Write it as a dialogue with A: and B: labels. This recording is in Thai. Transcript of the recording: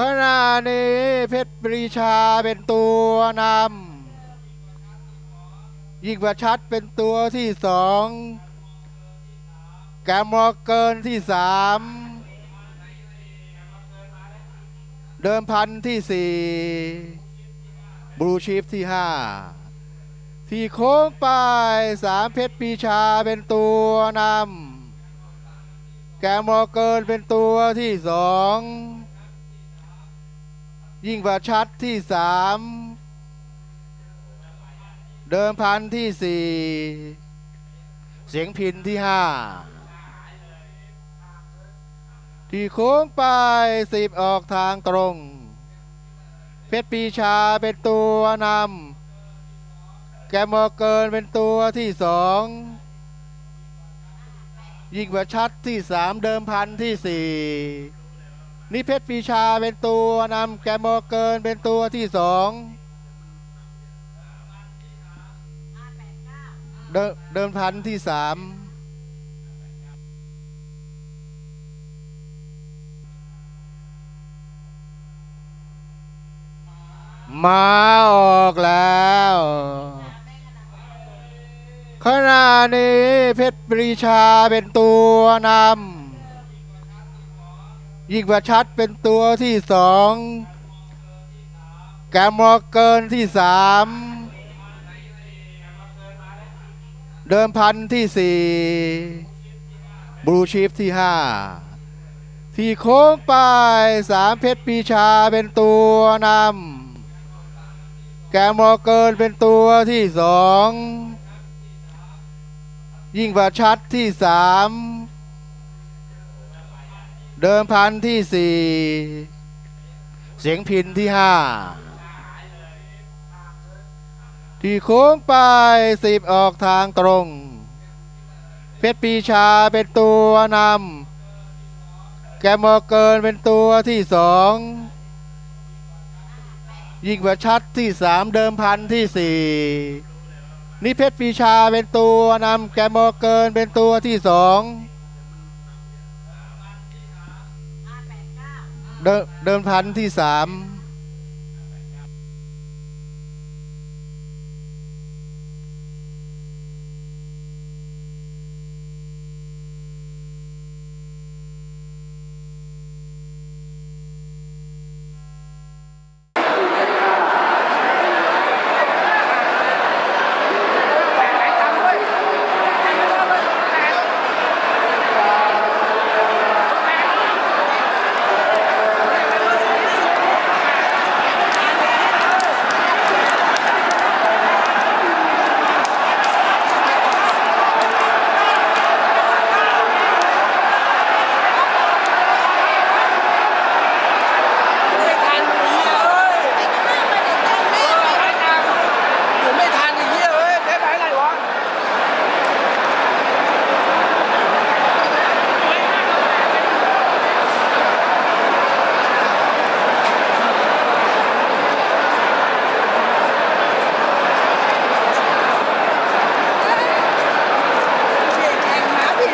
A: ขณะนี้เพชรปรีชาเป็นตัวนำยิ่งประชัดเป็นตัวที่สองแกมมอเกินที่สามเดิมพันที่สี่บลูชีฟที่ห้าที่โค้งไปสามเพชรปีชาเป็นตัวนำแกมมอเกินเป็นตัวที่สอง ยิ่งประชัดที่สามเดิมพันที่สี่เสียงพินที่ห้าที่โค้งไปสิบออกทางตรง เพชรปีชาเป็นตัวนำแกมอเกินเป็นตัวที่สองยิ่งประชัดที่สามเดิมพันที่สี่ นี่เพชรปีชาเป็นตัวนำแกมโมเกินเป็นตัวที่สองเดิมเดิมพันที่สามมาออกแล้วขณะนี้เพชรปรีชาเป็นตัวนำ ยิ่งประชัดเป็นตัวที่สองแกมอเกินที่สามเดิมพันที่สี่บลูชีฟที่ห้าที่โค้งไปสามเพชรปีชาเป็นตัวนำแกมมอเกินเป็นตัวที่สองยิ่งประชัดที่สาม เดิมพันที่สี่เสียงพินที่ห้าที่โค้งไปสิบออกทางตรง เพชรปีชาเป็นตัวนำแกมอเกินเป็นตัวที่สองยิ่งประชัดที่สามเดิมพันที่สี่นี่เพชรปีชาเป็นตัวนำแกมอเกินเป็นตัวที่สอง เดิมเดิมพันที่สาม